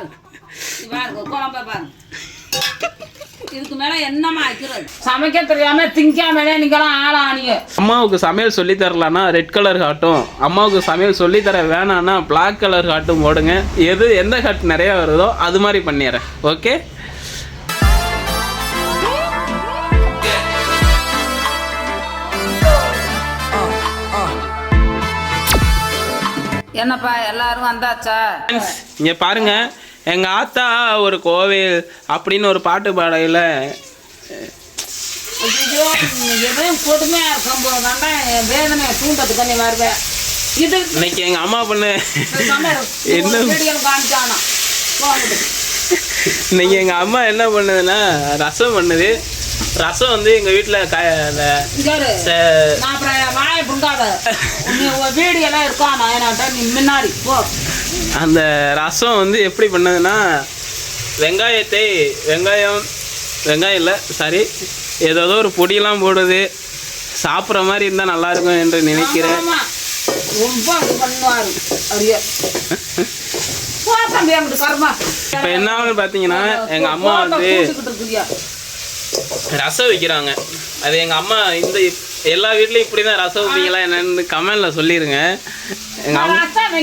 பாரு. நீ பாருங்க குழம்ப பாரு இதுக்கு மேல என்னமா வைக்கிறது? சமைக்க தெரியாம திங்காமலே நீங்களாம் ஆளானீங்க. அம்மாவுக்கு சமையல் சொல்லி தரலான்னா ரெட் கலர் ஹாட்டும் அம்மாவுக்கு சமையல் சொல்லி தர வேணான்னா பிளாக் கலர் ஹாட்டும் போடுங்க. எது எந்த ஹாட் நிறையா வருதோ அது மாதிரி பண்ணிடுறேன். ஓகே என்னப்பா எல்லாரும் வந்தாச்சா? இங்கே பாருங்க. எங்கள் ஆத்தா ஒரு கோவில் அப்படின்னு ஒரு பாட்டு பாடையில் இருக்கும் இன்னைக்கு எங்கள் அம்மா பொண்ணு என்ன? இன்னைக்கு எங்கள் அம்மா என்ன பண்ணுதுன்னா ரசம் பண்ணுது. ரசம் வந்து எங்கள் வீட்டில் க அந்த இங்க இரு. ச- நான் முன்னாடி போ. அந்த ரசம் வந்து எப்படி பண்ணுதுன்னா வெங்காயத்தை வெங்காயம் வெங்காயம் இல்லை சாரி ஏதோ ஒரு பொடியெல்லாம் போடுது. சாப்பிட்ற மாதிரி இருந்தால் நல்லா இருக்கும் என்று நினைக்கிறேன். இப்போ என்ன பார்த்தீங்கன்னா எங்கள் அம்மா வந்து ரசம் வைக்கிறாங்க. அது எங்கள் அம்மா இந்த எல்லா வீட்லேயும் இப்படி தான் ரசம் வைப்பீங்களா என்னன்னு கமெண்டில் சொல்லிடுங்க எங்கள் அம்மா ரசம்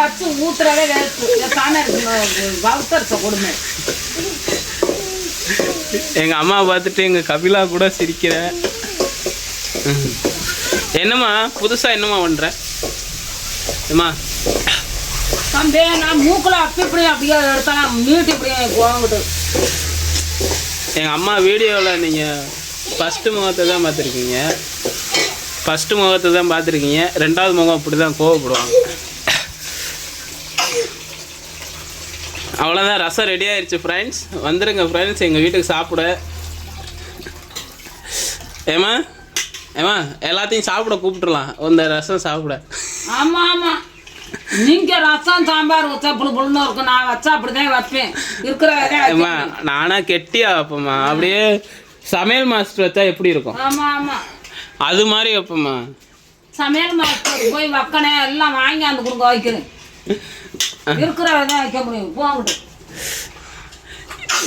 வச்சு கொடுமை. அம்மா பார்த்துட்டு எங்கள் கபிலா கூட சிரிக்கிறேன் ம். என்னம்மா புதுசாக என்னம்மா பண்ணுற ஏம்மா தம்பி நான் மூக்கில் அப்படி இப்படி அப்படியே எடுத்தா மீட்டு இப்படியே போங்கிட்டு எங்கள் அம்மா வீடியோவில் நீங்கள் ஃபஸ்ட்டு முகத்தை தான் பார்த்துருக்கீங்க. ஃபஸ்ட்டு முகத்தை தான் பார்த்துருக்கீங்க. ரெண்டாவது முகம் அப்படி தான் கோவப்படுவாங்க. அவ்வளோதான் ரசம் ரெடி ஆயிடுச்சு ஃப்ரெண்ட்ஸ் வந்துடுங்க ஃப்ரெண்ட்ஸ் எங்கள் வீட்டுக்கு சாப்பிட. ஏம்மா? ஏம்மா? எல்லாத்தையும் சாப்பிட கூப்பிட்டுலாம் இந்த ரசம் சாப்பிட. ஆமா ஆமா. நீங்க ரசம் சாம்பார் வச்சா புழு புழுன்னு இருக்கும். நான் வச்சா அப்படிதான் வைப்பேன். இருக்கிற வரையும் ஏம்மா வைப்பேன். நானா கெட்டியா வைப்பேம்மா. அப்படியே சமையல் மாஸ்டர் வச்சா எப்படி இருக்கும்? ஆமா ஆமா. அது மாதிரி வைப்பேம்மா சமையல் போய் வக்கனே எல்லாம் வாங்கியாந்து கொடுங்க வைக்கிறேன். இருக்கிற வரையும் வைக்க முடியும். போங்கிட்டு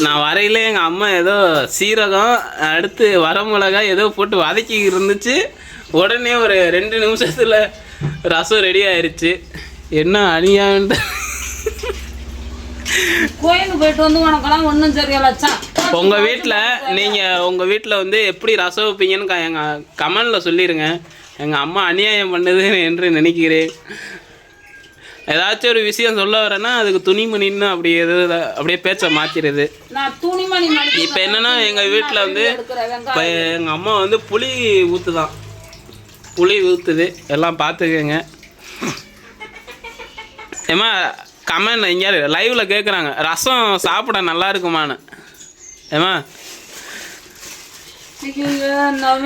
நான் வரையில எங்கள் அம்மா ஏதோ சீரகம் அடுத்து வரமிளகாய் ஏதோ போட்டு வதக்கி இருந்துச்சு. உடனே ஒரு ரெண்டு நிமிஷத்தில் ரசம் ரெடி ஆயிருச்சு. என்ன அநியாயம் கோயிலுக்கு போயிட்டு வந்து உனக்கெல்லாம் ஒன்றும் சரியில்லச்சா உங்கள் வீட்டில் நீங்கள் உங்கள் வீட்டில் வந்து எப்படி ரசம் வைப்பீங்கன்னு க- எங்க கமெண்டில் சொல்லிடுங்க எங்கள் அம்மா அநியாயம் பண்ணுது என்று நினைக்கிறேன். ஏதாச்சும் ஒரு விஷயம் சொல்ல வரேன்னா அதுக்கு துணிமணின்னு அப்படி எது அப்படியே பேச்சை மாற்றிடுது இப்போ என்னன்னா எங்கள் வீட்டில் வந்து இப்போ எங்கள் அம்மா வந்து புளி ஊற்றுதான் புளி ஊற்றுது எல்லாம் பார்த்துக்கங்க ஏம்மா கமெண்ட் இங்கே லைவில் கேட்குறாங்க ரசம் சாப்பிட நல்லா இருக்குமான்னு. நான்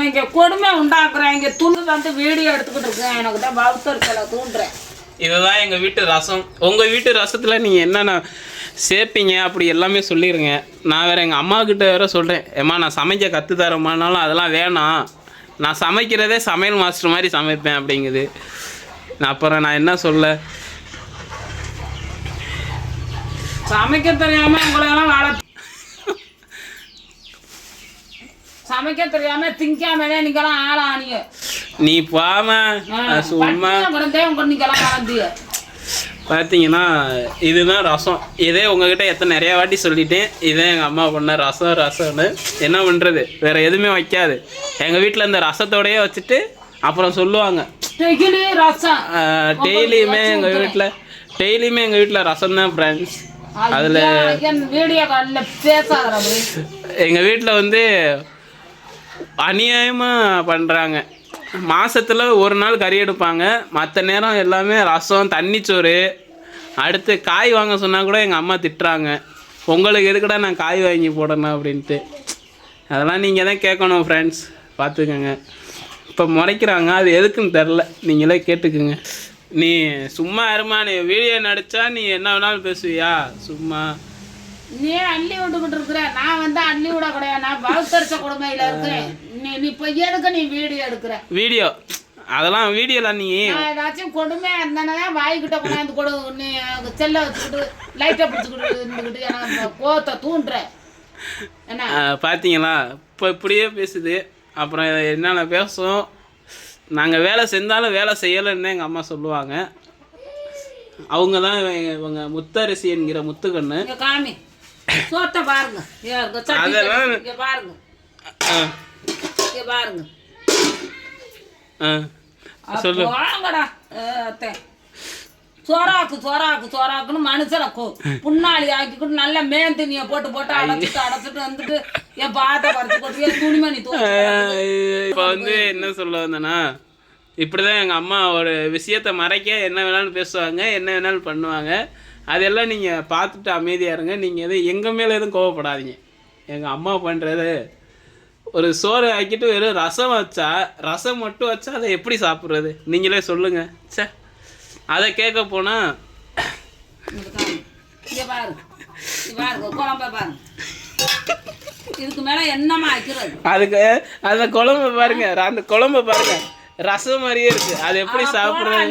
இங்க கொடுமை உண்டாக்குறேன். இங்க துணி வந்து வீடியோ எடுத்துக்கிட்டு இருக்கேன். எனக்கு தான் பௌத்தர்களை தூண்டுறேன். இதுதான் எங்கள் வீட்டு ரசம். உங்கள் வீட்டு ரசத்தில் நீங்கள் என்னென்ன சேர்ப்பீங்க? அப்படி எல்லாமே சொல்லிடுங்க நான் வேறு எங்கள் அம்மா கிட்ட வேற சொல்கிறேன் ஏம்மா நான் சமைக்க கற்று தரமானாலும் அதெல்லாம் வேணாம். நான் சமைக்கிறதே சமையல் மாஸ்டர் மாதிரி சமைப்பேன் அப்படிங்குது. நான் அப்புறம் நான் என்ன சொல்ல? சமைக்க தெரியாம உங்களை எல்லாம் வாழ சமைக்க தெரியாம திங்காமலே நீங்கெல்லாம் ஆளானீங்க. நீ போம சும்மா. கிடந்தே உங்க வளர்ந்தீங்க பார்த்தீங்கன்னா இதுதான் ரசம். இதே உங்ககிட்ட எத்தனை நிறைய வாட்டி சொல்லிட்டேன். இதே எங்கள் அம்மா பண்ண ரசம் ரசம்னு. என்ன பண்ணுறது வேறு எதுவுமே வைக்காது. எங்கள் வீட்டில் இந்த ரசத்தோடயே வச்சுட்டு அப்புறம் சொல்லுவாங்க. டெய்லியுமே எங்கள் வீட்டில் டெய்லியுமே எங்கள் வீட்டில் ரசம் தான் ஃப்ரெண்ட்ஸ் அதில் எங்கள் வீட்டில் வந்து அநியாயமாக பண்ணுறாங்க மாதத்தில் ஒரு நாள் கறி எடுப்பாங்க. மற்ற நேரம் எல்லாமே ரசம் தண்ணிச்சோறு அடுத்து காய் வாங்க சொன்னால் கூட எங்கள் அம்மா திட்டுறாங்க. உங்களுக்கு எதுக்குடா நான் காய் வாங்கி போடணும்? அப்படின்ட்டு. அதெல்லாம் நீங்கள் தான் கேட்கணும் ஃப்ரெண்ட்ஸ் பார்த்துக்கோங்க இப்போ முறைக்கிறாங்க அது எதுக்குன்னு தெரில நீங்களே கேட்டுக்குங்க. நீ சும்மா இருமா. நீ வீடியோ நடித்தா நீ என்ன வேணாலும் பேசுவியா? சும்மா. நீ அள்ளி விட்டுக்கிட்டு இருக்கிற நான் வந்து அள்ளி விட கிடையாது. நான் பௌத்தரிச கொடுமையில இருக்கிறேன் நீ நீ இப்போ எதுக்கு நீ வீடியோ எடுக்கிற? வீடியோ. அதெல்லாம் வீடியோல நீ. ஏதாச்சும் கொடுமையா இருந்தானே வாய்கிட்ட கொண்டாந்து கொடு. நீ செல்ல வச்சுக்கிட்டு லைட்டை பிடிச்சிக்கிட்டு இருந்துக்கிட்டு எனக்கு கோத்தை தூண்டுற. என்ன? ஆ, பாத்தீங்களா? இப்போ இப்படியே பேசுது. அப்புறம் என்னென்ன பேசும் நாங்கள் வேலை செஞ்சாலும் வேலை செய்யலைன்னு எங்கள் அம்மா சொல்லுவாங்க. அவங்க தான் இவங்க முத்தரசி என்கிற முத்துக்கண்ணு. காமி. சோத்தை பாருங்க. இங்க பாருங்க. இங்க பாருங்க. சொல்லு. வாங்கடா சோறாக்கு சோறாக்கு சோறாக்குன்னு மனுஷனை புண்ணாளி ஆக்கிக்கிட்டு நல்ல மேந்தினிய போட்டு போட்டு அடைச்சிட்டு அடைச்சிட்டு வந்துட்டு என் பாத்தை பறிச்சு போட்டு துணிமணி இப்போ வந்து என்ன சொல்ல வந்தேன்னா இப்படிதான் எங்கள் அம்மா ஒரு விஷயத்த மறைக்க என்ன வேணாலும் பேசுவாங்க என்ன வேணாலும் பண்ணுவாங்க. அதெல்லாம் நீங்கள் பார்த்துட்டு அமைதியாக இருங்க. நீங்கள் எதுவும் எங்கள் மேலே எதுவும் கோவப்படாதீங்க. எங்கள் அம்மா பண்ணுறது ஒரு சோறு ஆக்கிட்டு வெறும் ரசம் வச்சா ரசம் மட்டும் வச்சா அதை எப்படி சாப்பிட்றது? நீங்களே சொல்லுங்கள் ச்சே அதை கேட்க போனால் இதுக்கு மேல என்னமா வைக்கிறது? அதுக்கு அந்த குழம்பு பாருங்க. அந்த குழம்பு பாருங்க. ரசம் மாதிரியே இருக்கு. அது எப்படி சாப்பிட்றது?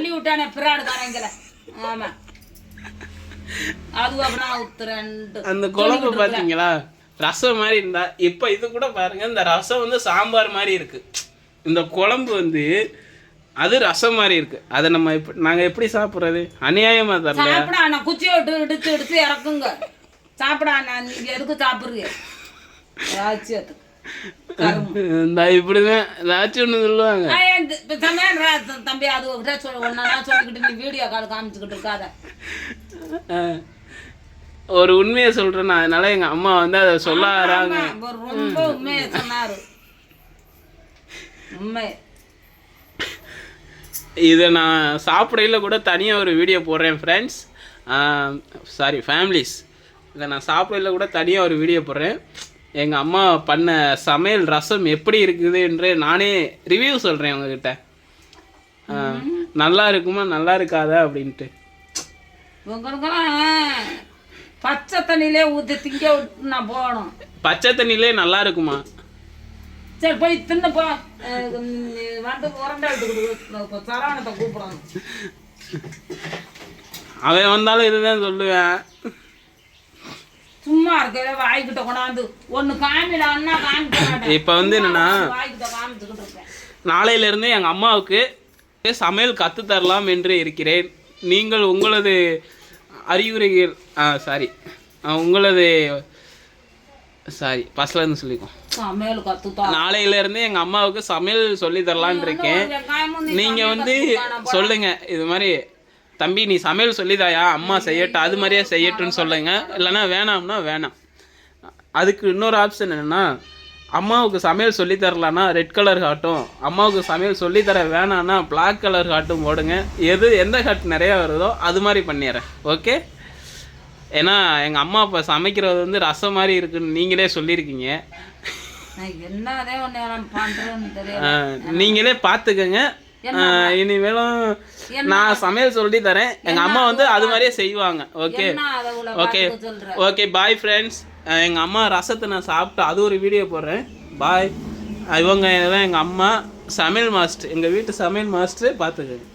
அந்த குழம்பு பார்த்தீங்களா ரசம் மாதிரி இருந்தா இப்போ இது கூட பாருங்க இந்த ரசம் வந்து சாம்பார் மாதிரி இருக்கு. இந்த குழம்பு வந்து அது ரசம் மாதிரி இருக்கு. அதை நம்ம நாங்கள் எப்படி சாப்பிட்றது? அநியாயமா தரல சாப்பிட குச்சியை விட்டு இடிச்சு இடிச்சு இறக்குங்க. சாப்பிட நான் நீங்க எதுக்கு சாப்பிடுறீங்க. இந்த இப்படிதான் ஏதாச்சும் ஒன்று சொல்லுவாங்க. தம்பி அது சொல்லிக்கிட்டு நீ வீடியோ கால் காமிச்சுக்கிட்டு இருக்காத. ஒரு உண்மையை சொல்றேன் அதனால எங்க அம்மா வந்து அதை சொல்ல வராங்க ரொம்ப உண்மையை சொன்னாரு. உண்மை. இதை நான் சாப்பிடையில கூட தனியாக ஒரு வீடியோ போடுறேன் ஃப்ரெண்ட்ஸ் சாரி ஃபேமிலிஸ் இதை நான் சாப்பிடையில கூட தனியாக ஒரு வீடியோ போடுறேன். எங்கள் அம்மா பண்ண சமையல் ரசம் எப்படி இருக்குது என்று நானே ரிவ்யூ சொல்கிறேன் உங்ககிட்ட. நல்லா இருக்குமா நல்லா இருக்காதா அப்படின்ட்டு. பச்சை தண்ணியிலே ஊற்றி திங்க நான் போகணும். பச்சை தண்ணியிலே நல்லா இருக்குமா? சரி போய் தின்னு போ. அஹ் நீ வந்து உரண்டை சரவணத்தை கூப்பிடணும். அவன் வந்தாலும் இதுதான் சொல்லுவேன். சும்மா இருக்க வாய்க்கிட்ட கொண்டாந்து. ஒன்று காமிடான்னா காமிக்க மாட்டேன். இப்போ வந்து என்னன்னா வாய்க்கிட்ட காமிச்சுக்கிட்டு நாளையிலிருந்து எங்கள் அம்மாவுக்கு சமையல் கற்று தரலாம் என்று இருக்கிறேன். நீங்கள் உங்களது அறிவுரைகள் சாரி உங்களது சாரி ஃபஸ்ட்லேருந்து சொல்லிக்கோ. சமையல் கற்றுத்தா நாளையிலேருந்து எங்கள் அம்மாவுக்கு சமையல் சொல்லி தரலான்னு இருக்கேன். நீங்கள் வந்து சொல்லுங்க இது மாதிரி தம்பி நீ சமையல் சொல்லிதாயா? அம்மா செய்யட்டும் அது மாதிரியே செய்யட்டும்னு சொல்லுங்க. இல்லைன்னா வேணாம்னா வேணாம். அதுக்கு இன்னொரு ஆப்ஷன் என்னென்னா அம்மாவுக்கு சமையல் சொல்லி தரலான்னா ரெட் கலர் காட்டும். அம்மாவுக்கு சமையல் சொல்லி தர வேணான்னா Black கலர் காட்டும் போடுங்க. எது எந்த காட்டு நிறையா வருதோ அது மாதிரி பண்ணிடுறேன். ஓகே ஏன்னா எங்கள் அம்மா இப்போ சமைக்கிறது வந்து ரசம் மாதிரி இருக்குன்னு நீங்களே சொல்லியிருக்கீங்க. நீங்களே பார்த்துக்கங்க. இனிமேலும் நான் சமையல் சொல்லி தரேன். எங்கள் அம்மா வந்து அது மாதிரியே செய்வாங்க. Okay. Okay. Okay bye friends எங்கள் அம்மா ரசத்தை நான் சாப்பிட்டு அது ஒரு வீடியோ போடுறேன். பாய் இவங்க எங்கள் அம்மா சமையல் மாஸ்டர் எங்கள் வீட்டு சமையல் மாஸ்டர் பார்த்துக்கங்க.